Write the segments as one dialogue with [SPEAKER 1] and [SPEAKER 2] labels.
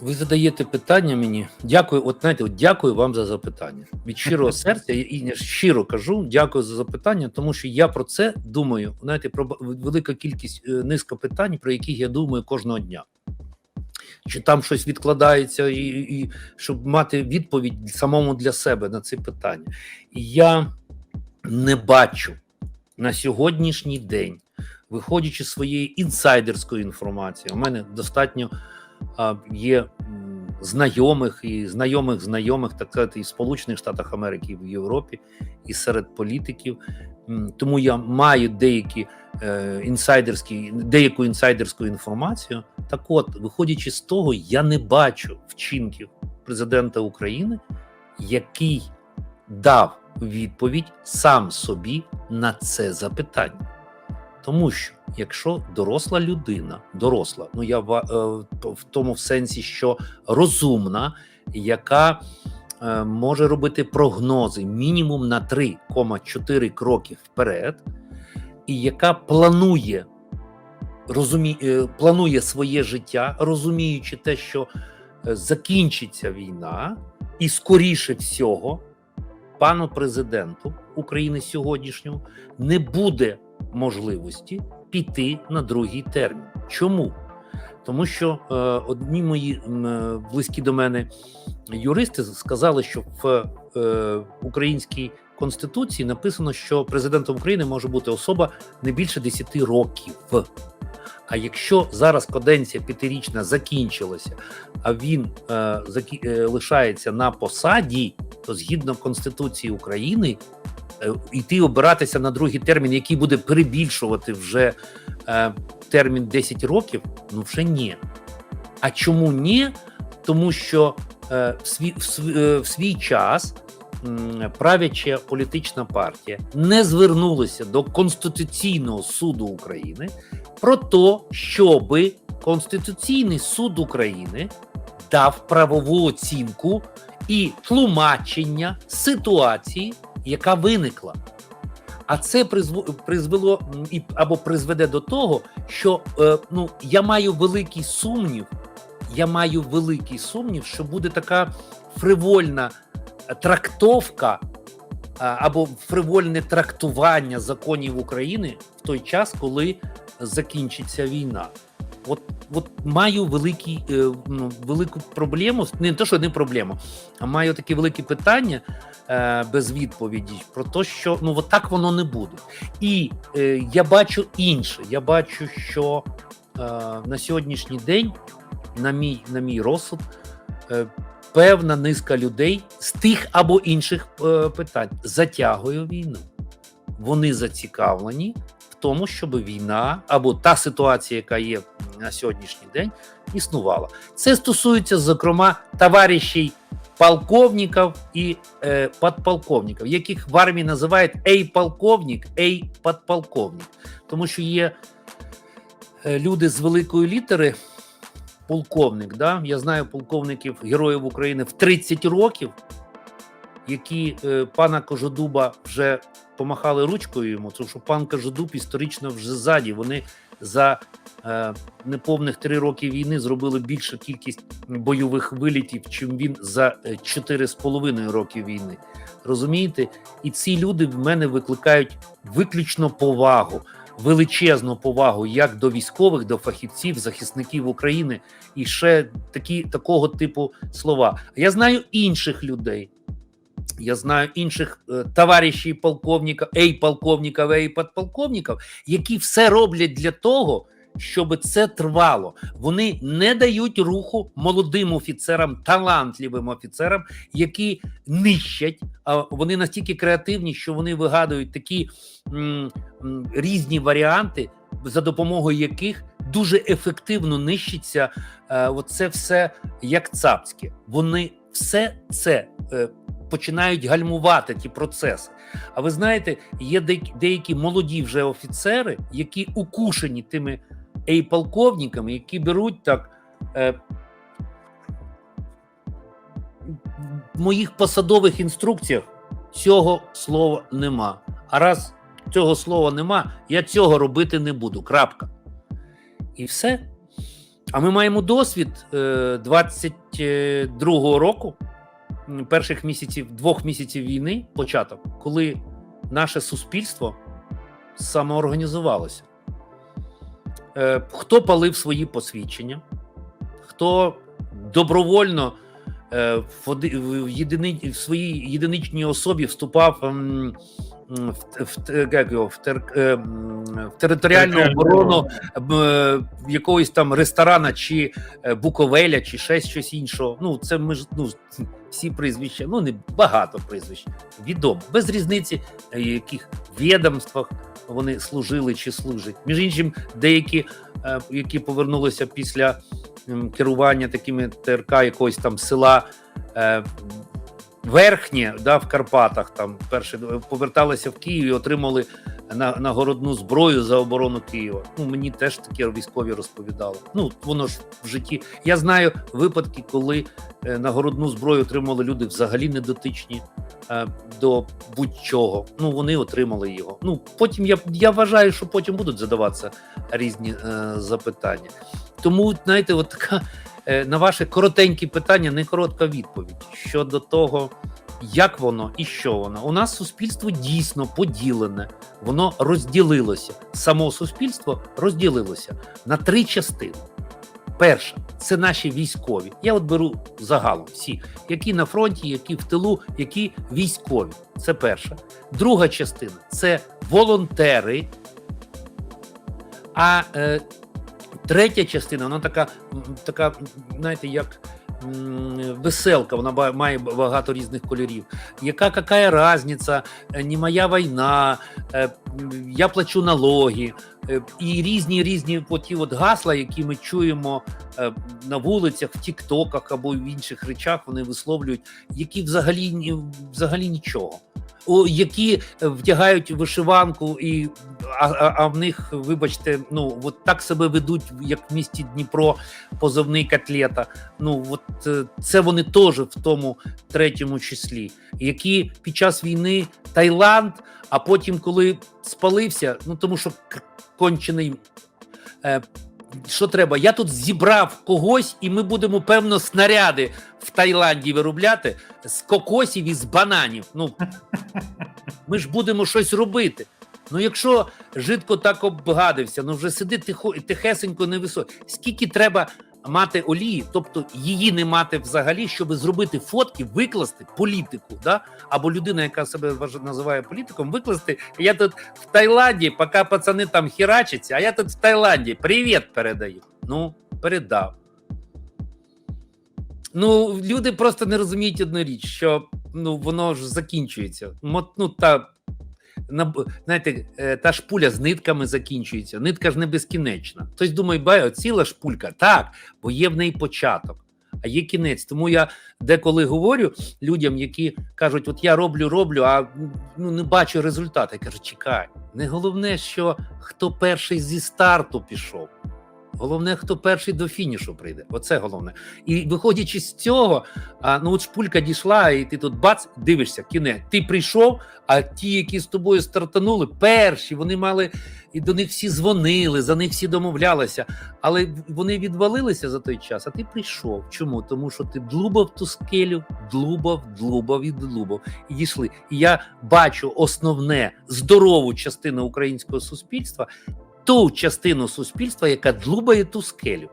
[SPEAKER 1] Ви задаєте питання мені. Дякую. От знаєте, от дякую вам за запитання. Від щирого серця і щиро кажу, дякую за запитання, тому що я про це думаю. Знаєте, про велика кількість е, низка питань, про яких я думаю кожного дня. Чи там щось відкладається, і, і щоб мати відповідь самому для себе на ці питання. Я не бачу на сьогоднішній день, виходячи з своєї інсайдерської інформації, у мене достатньо є знайомих і знайомих знайомих, так сказати, і в Сполучених Штатах Америки, і в Європі, і серед політиків. Тому я маю деякі е, інсайдерські, деяку інсайдерську інформацію. Так от, виходячи з того, я не бачу вчинків президента України, який дав відповідь сам собі на це запитання. Тому що якщо доросла людина, доросла, ну я е, в тому в сенсі, що розумна, яка е, може робити прогнози мінімум на 3,4 кроки вперед, і яка планує, розумі, е, планує своє життя, розуміючи те, що закінчиться війна, і скоріше всього, пану президенту України сьогоднішнього не буде можливості піти на другий термін. Чому? Тому що е, одні мої е, близькі до мене юристи сказали, що в е, українській конституції написано, що президентом України може бути особа не більше 10 років. А якщо зараз каденція п'ятирічна закінчилася, а він е, закі- е, лишається на посаді, то згідно Конституції України йти обиратися на другий термін, який буде перебільшувати вже е, термін 10 років, ну вже ні. А чому ні? Тому що е, в, свій, в, свій, е, в свій час м, правляча політична партія не звернулася до Конституційного суду України про те, щоби Конституційний суд України дав правову оцінку і тлумачення ситуації, яка виникла. А це призвело або призведе до того, що е, ну я маю великий сумнів. Я маю великий сумнів, що буде така фривольна е, трактовка або фривольне трактування законів України в той час, коли закінчиться війна. От, от маю великий, е, ну, велику проблему, не те, що не проблему, а маю таке велике питання е, без відповіді про те, що ну от так воно не буде. І е, я бачу інше. Я бачу, що е, на сьогоднішній день, на мій, на мій розсуд, е, певна низка людей з тих або інших е, питань затягує війну. Вони зацікавлені тому, щоб війна або та ситуація, яка є на сьогоднішній день, існувала. Це стосується, зокрема, товаришів полковників і е, подполковників, яких в армії називають ей полковник, ей подполковник. Тому що є е, люди з великої літери, полковник. Да? Я знаю полковників героїв України в 30 років, які е, пана Кожедуба вже помахали ручкою йому, тому що пан Кожедуб історично вже ззаді. Вони за е, неповних три роки війни зробили більшу кількість бойових вилітів, чим він за е, чотири з половиною роки війни. Розумієте? І ці люди в мене викликають виключно повагу, величезну повагу як до військових, до фахівців, захисників України і ще такі такого типу слова. Я знаю інших людей. Я знаю інших е, товаришів полковника, ей полковників, ей подполковників, які все роблять для того, щоб це тривало. Вони не дають руху молодим офіцерам, талантливим офіцерам, які нищать. А вони настільки креативні, що вони вигадують такі м, м, різні варіанти, за допомогою яких дуже ефективно нищиться е, оце все як цапське. Вони все це е, починають гальмувати ті процеси. А ви знаєте, є деякі, молоді вже офіцери, які укушені тими ей-полковниками, які беруть так. Е, в моїх посадових інструкціях цього слова нема. А раз цього слова нема, я цього робити не буду. Крапка. І все. А ми маємо досвід е, 22-го року, перших місяців, двох місяців війни, початок, коли наше суспільство самоорганізувалося. Е, Хто палив свої посвідчення, хто добровольно е, в, в, єдини, в своїй єдиничній особі вступав ем, в, в, як його, в, тер, е, в територіальну
[SPEAKER 2] Територіальну
[SPEAKER 1] оборону е, якогось там ресторана чи е, Буковеля, чи ще щось іншого. Ну, це ми ж ну, всі прізвища, ну не багато прізвищ відомо, без різниці, е, в яких відомствах вони служили чи служать. Між іншим, деякі, е, які повернулися після керування такими ТРК якогось там села. е, Верхнє да, в Карпатах там перше поверталися в Київ і отримали на, нагородну зброю за оборону Києва. Ну мені теж такі військові розповідали. Ну воно ж в житті. Я знаю випадки, коли е, нагородну зброю отримали люди взагалі не дотичні е, до будь-чого. Ну вони отримали його. Ну потім я, я вважаю, що потім будуть задаватися різні е, запитання. Тому знаєте, от така е, на ваше коротеньке питання, не коротка відповідь щодо того. Як воно і що воно? У нас суспільство дійсно поділене, воно розділилося. Само суспільство розділилося на три частини. Перша це наші військові. Я от беру загалом всі, які на фронті, які в тилу, які військові. Це перша. Друга частина це волонтери. А е, третя частина, вона така, така, знаєте, як веселка, вона має багато різних кольорів. Яка какая разниця, е, не моя війна, е, я плачу налоги. е, І різні різні оті от гасла, які ми чуємо на вулицях, в Тіктоках або в інших речах, вони висловлюють, які взагалі взагалі нічого. Які вдягають вишиванку, і а, а, а в них, вибачте, ну от так себе ведуть, як в місті Дніпро, позовний котлета. Ну от е, це вони теж в тому третьому числі, які під час війни Таїланд, а потім, коли спалився, ну тому що кончений. Е, що треба? Я тут зібрав когось, і ми будемо певно снаряди в Таїланді виробляти з кокосів і з бананів. Ну ми ж будемо щось робити. Ну, якщо жидко так обгадився, ну вже сиди тихо, тихесенько, не високо. Скільки треба мати олії, тобто її не мати взагалі, щоб зробити фотки, викласти політику, да? або людина, яка себе називає політиком, викласти. Я тут в Таїланді, поки пацани там херачаться, а я тут в Таїланді привіт передаю. Ну, передав. Ну, люди просто не розуміють одну річ, що ну воно ж закінчується. Ну, та, знаєте, е, та шпуля з нитками закінчується. Нитка ж не безкінечна. Хтось думає, бай, ціла шпулька. Так, бо є в неї початок, а є кінець. Тому я деколи говорю людям, які кажуть, от я роблю, роблю, а ну, не бачу результату. Я кажу, чекай, не головне, що хто перший зі старту пішов. Головне, хто перший до фінішу прийде. Оце головне. І виходячи з цього, а, ну от шпулька дійшла, і ти тут бац, дивишся, кінець. Ти прийшов, а ті, які з тобою стартанули, перші, вони мали, і до них всі дзвонили, за них всі домовлялися. Але вони відвалилися за той час, а ти прийшов. Чому? Тому що ти длубав ту скелю, длубав, длубав і длубав. І дійшли. І я бачу основне здорову частину українського суспільства, ту частину суспільства, яка длубає ту скелю.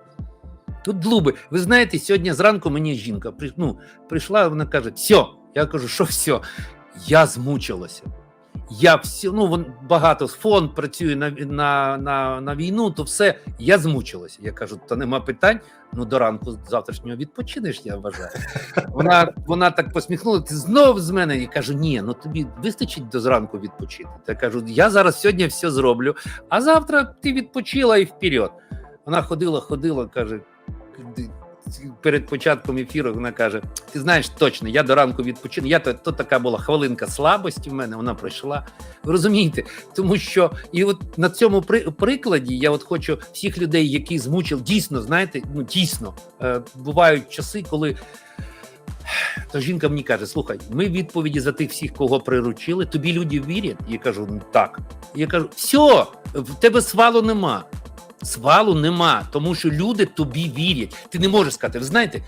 [SPEAKER 1] Тут длуби. Ви знаєте, сьогодні зранку мені жінка ну, прийшла, вона каже: все, я кажу, що все, я змучилася. Я все, ну багато фонд працює на, на, на, на війну, то все, я змучилася. Я кажу, та нема питань. Ну до ранку завтрашнього відпочинеш, я вважаю. Вона, вона так посміхнула, ти знов з мене. Я кажу, ні, ну тобі вистачить до зранку відпочити. Я кажу, я зараз сьогодні все зроблю, а завтра ти відпочила і вперед. Вона ходила, ходила, каже, перед початком ефіру вона каже: Ти знаєш точно, я до ранку відпочину. Я то, то така була хвилинка слабості в мене, вона пройшла. Ви розумієте? Тому що і от на цьому при, прикладі я от хочу всіх людей, які змучили, дійсно, знаєте, ну дійсно е, бувають часи, коли. То жінка мені каже: слухай, ми відповіді за тих всіх, кого приручили. Тобі люди вірять? Я кажу, ну так. Я кажу, все, в тебе свалу нема. Свалу нема, тому що люди тобі вірять. Ти не можеш сказати, ви знаєте,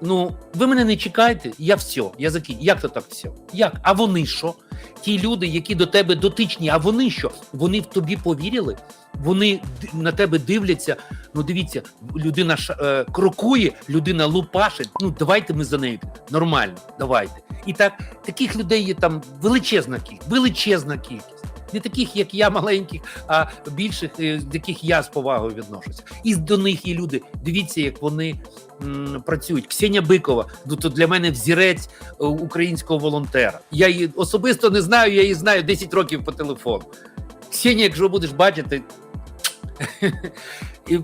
[SPEAKER 1] ну ви мене не чекаєте, я все, я закінь. Як то так все? Як? А вони що? Ті люди, які до тебе дотичні, а вони що? Вони в тобі повірили? Вони на тебе дивляться. Ну дивіться, людина ш- е, крокує, людина лупашить. Ну давайте ми за нею нормально, давайте. І так таких людей є там величезна кількість, величезна кількість. Не таких, як я, маленьких, а більших, е, до яких я з повагою відношуся. І до них є люди. Дивіться, як вони м, працюють. Ксенія Бикова, ну то для мене взірець е, українського волонтера. Я її особисто не знаю, я її знаю 10 років по телефону. Ксенія, якщо будеш бачити, і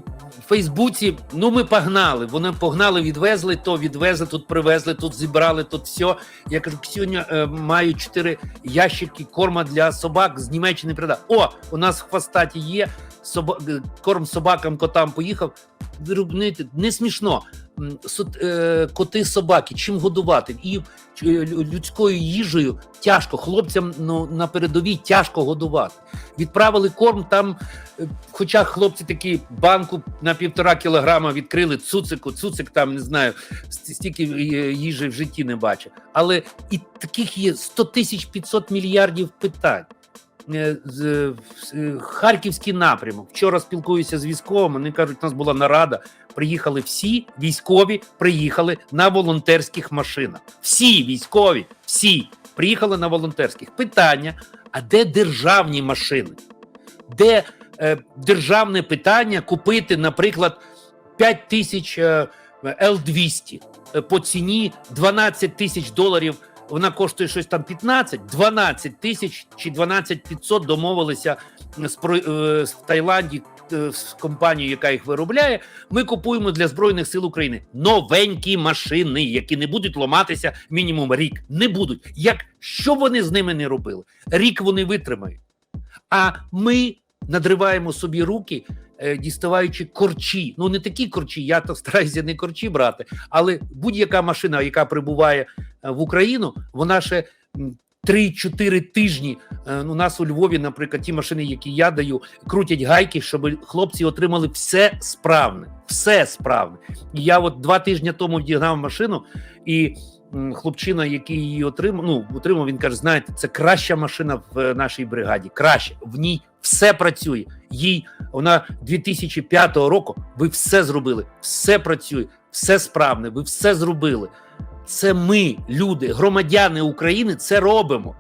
[SPEAKER 1] Фейсбуці, ну ми погнали. Вони погнали, відвезли то, відвезли, тут привезли, тут зібрали, тут все. Я кажу, сьогодні е, маю чотири ящики корма для собак з Німеччини придав. О, у нас в хвостаті є соба... е, корм собакам, котам поїхав. Виробнити не смішно. Е, Коти, собаки, чим годувати? І е, людською їжею тяжко. Хлопцям ну, на передовій тяжко годувати. Відправили корм там. е, Хоча хлопці такі банку на півтора кілограма відкрили цуцику, цуцик там не знаю, стільки їжі в житті не бачив. Але і таких є 100 тисяч 500 мільярдів питань. Е, е, Харківський напрямок. Вчора спілкуюся з військовими. Вони кажуть, у нас була нарада. Приїхали всі військові, приїхали на волонтерських машинах. Всі військові, всі приїхали на волонтерських. Питання: а де державні машини? Де е, державне питання купити, наприклад, 5 тисяч е, Л-200 е, по ціні 12 тисяч доларів. Вона коштує щось там 15, 12 тисяч чи 12 500 домовилися з, е, в Таїланді е, з компанією, яка їх виробляє. Ми купуємо для збройних сил України новенькі машини, які не будуть ламатися мінімум рік. Не будуть. Як що вони з ними не робили? Рік вони витримають. А ми надриваємо собі руки, е, діставаючи корчі. Ну не такі корчі, я то стараюся не корчі брати, але будь-яка машина, яка прибуває е, в Україну, вона ще. м, 3-4 тижні е, у нас у Львові, наприклад, ті машини, які я даю, крутять гайки, щоб хлопці отримали все справне, все справне. І я от два тижні тому вдігнав машину, і хлопчина, який її отримав, ну отримав, він каже: знаєте, це краща машина в е, нашій бригаді. Краще в ній все працює. Їй вона 2005 року. Ви все зробили, все працює, все справне. Ви все зробили. Це ми, люди, громадяни України, це робимо.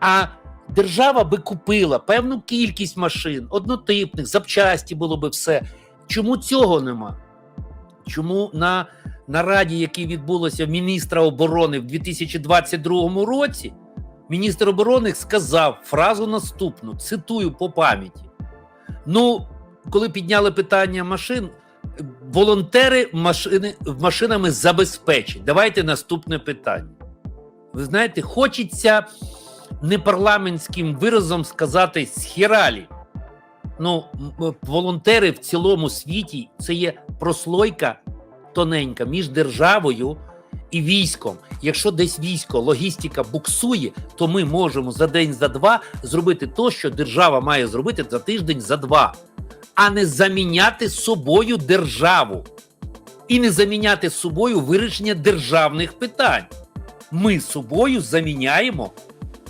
[SPEAKER 1] А держава би купила певну кількість машин, однотипних, запчасті було би все. Чому цього нема? Чому на нараді, якій відбулося міністра оборони в 2022 році, міністр оборони сказав фразу наступну: цитую по пам'яті. Ну, коли підняли питання машин, волонтери машини, машинами забезпечать. Давайте наступне питання. Ви знаєте, хочеться непарламентським виразом сказати схіралі. Ну, волонтери в цілому світі це є прослойка тоненька між державою і військом. Якщо десь військо, логістика буксує, то ми можемо за день, за два зробити то, що держава має зробити за тиждень, за два, а не заміняти собою державу і не заміняти собою вирішення державних питань. Ми собою заміняємо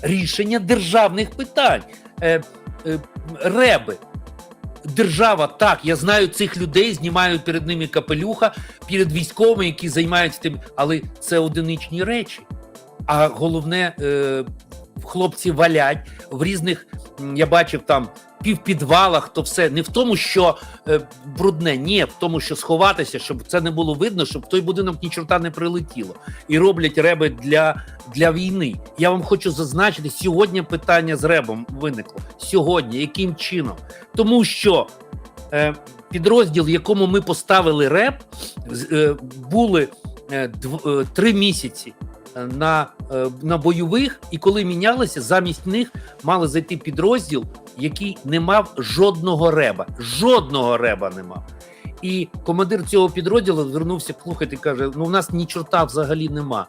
[SPEAKER 1] рішення державних питань. Е, е, реби. Держава так, я знаю цих людей, знімаю перед ними капелюха, перед військовими, які займаються тим, але це одиничні речі. А головне, е, хлопці валять в різних, я бачив там півпідвалах, то все не в тому, що е, брудне, ні, в тому, що сховатися, щоб це не було видно, щоб той будинок ні чорта не прилетіло. І роблять реби для, для війни. Я вам хочу зазначити, сьогодні питання з ребом виникло. Сьогодні, яким чином? Тому що е, підрозділ, якому ми поставили реп, е, були е, дв- е, три місяці е, на, е, на бойових, і коли мінялися, замість них мали зайти підрозділ, який не мав жодного реба. Жодного реба не мав. І командир цього підрозділу звернувся, слухайте, каже: ну в нас ні чорта взагалі нема.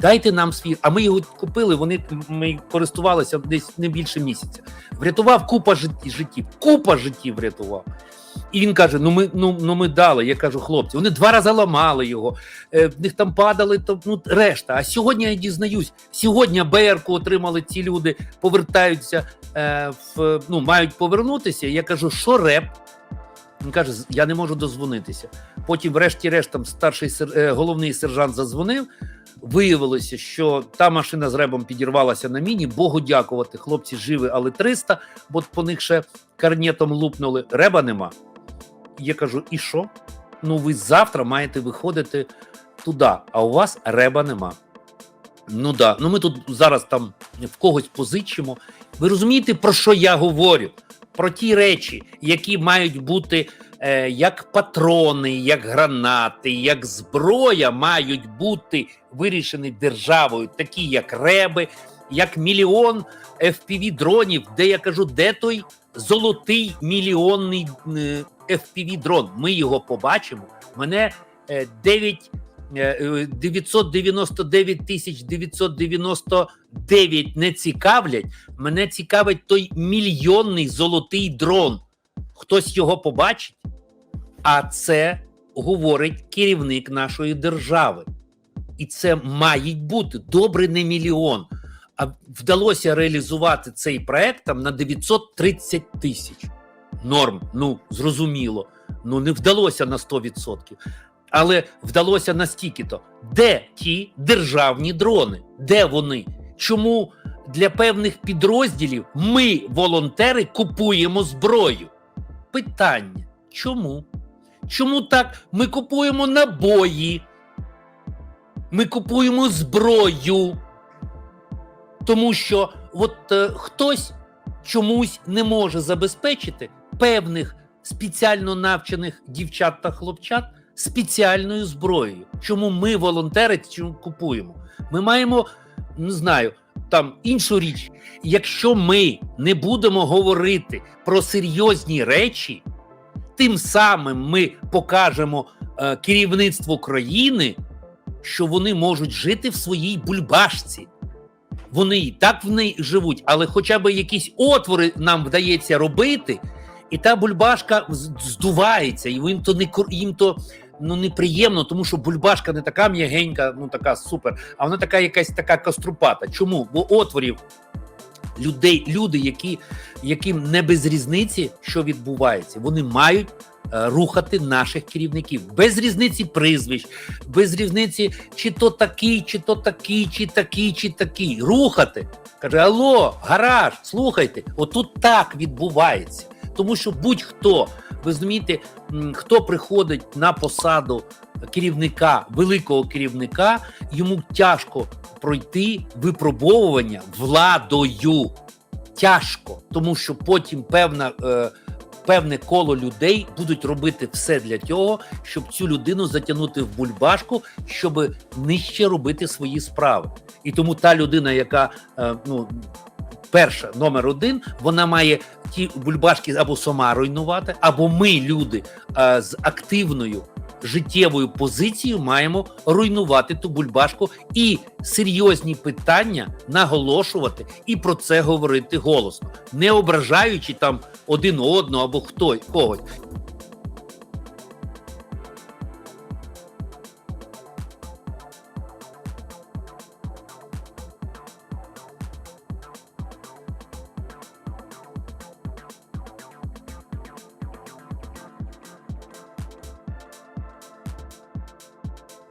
[SPEAKER 1] Дайте нам свій. А ми його купили. Вони ми користувалися десь не більше місяця. Врятував купа життів, купа життів врятував. І він каже: Ну ми ну, ну ми дали. Я кажу, хлопці, вони два рази ламали його, е, в них там падали то, ну, решта. А сьогодні я дізнаюсь, сьогодні БРК отримали ці люди, повертаються е, в ну, мають повернутися. Я кажу, що реп? Він каже: я не можу дозвонитися. Потім, врешті-решт, там старший е, головний сержант задзвонив. Виявилося, що та машина з ребом підірвалася на міні. Богу дякувати, хлопці живі, але 300, бо по них ще карнетом лупнули. Реба нема. Я кажу: і що? Ну, ви завтра маєте виходити туди, а у вас реба нема. Ну да, ну ми тут зараз там в когось позичимо. Ви розумієте, про що я говорю? Про ті речі, які мають бути е, як патрони, як гранати, як зброя, мають бути вирішені державою, такі як реби, як мільйон fpv дронів, де я кажу, де той золотий мільйонний fpv дрон. Ми його побачимо. Мене е, 9 е, е, 999 тисяч 999 не цікавлять. Мене цікавить той мільйонний золотий дрон. Хтось його побачить, а це говорить керівник нашої держави. І це має бути добре не мільйон. А вдалося реалізувати цей проект там на 930 тисяч. Норм, ну зрозуміло. Ну не вдалося на 100%. Але вдалося настільки-то. Де ті державні дрони? Де вони? Чому для певних підрозділів ми, волонтери, купуємо зброю? Питання: чому? Чому так? Ми купуємо набої, ми купуємо зброю, тому що от е, хтось чомусь не може забезпечити певних спеціально навчених дівчат та хлопчат спеціальною зброєю. Чому ми, волонтери, цю купуємо? Ми маємо, не знаю, там іншу річ. Якщо ми не будемо говорити про серйозні речі, тим самим ми покажемо е, керівництву країни, що вони можуть жити в своїй бульбашці. Вони і так в ній живуть, але хоча б якісь отвори нам вдається робити, і та бульбашка здувається, і їм то не їм то ну неприємно, тому що бульбашка не така м'ягенька, ну така супер, а вона така якась така кострупата. Чому? Бо отворів людей, люди, які, яким не без різниці, що відбувається, вони мають е, рухати наших керівників без різниці прізвищ, без різниці, чи то такий, чи то такий, чи такий, чи такий. Рухати. Каже: Алло, гараж, слухайте, отут так відбувається. Тому що будь-хто, ви розумієте, хто приходить на посаду керівника, великого керівника, йому тяжко пройти випробовування владою. Тяжко, тому що потім певна, е, певне коло людей будуть робити все для того, щоб цю людину затягнути в бульбашку, щоб нижче робити свої справи. І тому та людина, яка е, ну, перша, номер один, вона має ті бульбашки або сама руйнувати, або ми, люди, е, з активною життєвою позицією, маємо руйнувати ту бульбашку і серйозні питання наголошувати і про це говорити голосно, не ображаючи там один одного або хто когось.